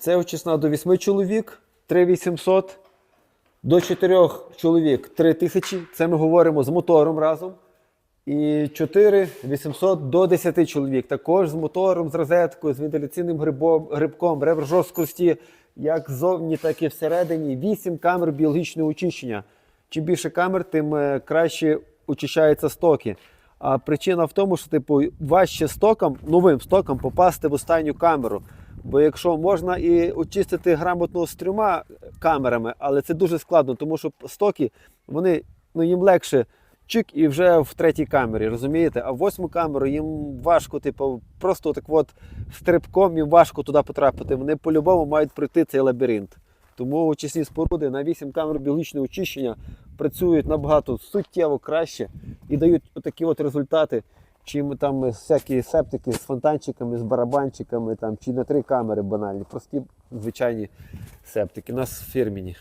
Це очисна до 8 чоловік 3800, до 4 чоловік 3000. Це ми говоримо з мотором разом. І 4800 до 10 чоловік. Також з мотором, з розеткою, з вентиляційним грибом, грибком, ребр жорсткості, як ззовні, так і всередині. 8 камер біологічного очищення. Чим більше камер, тим е, краще очищаються стоки. А причина в тому, що типу важче стокам, новим стокам попасти в останню камеру. Бо якщо можна і очистити грамотно з трьома камерами, але це дуже складно, тому що стоки вони ну їм легше чик і вже в третій камері, розумієте? А в восьму камеру їм важко, типу, просто так от стрибком їм важко туди потрапити. Вони по-любому мають пройти цей лабіринт. Тому очисні споруди на 8 камер біологічного очищення працюють набагато суттєво краще і дають такі от результати, чим там всякі септики з фонтанчиками, з барабанчиками, там, чи на три камери банальні, прості звичайні септики. У нас фірміні.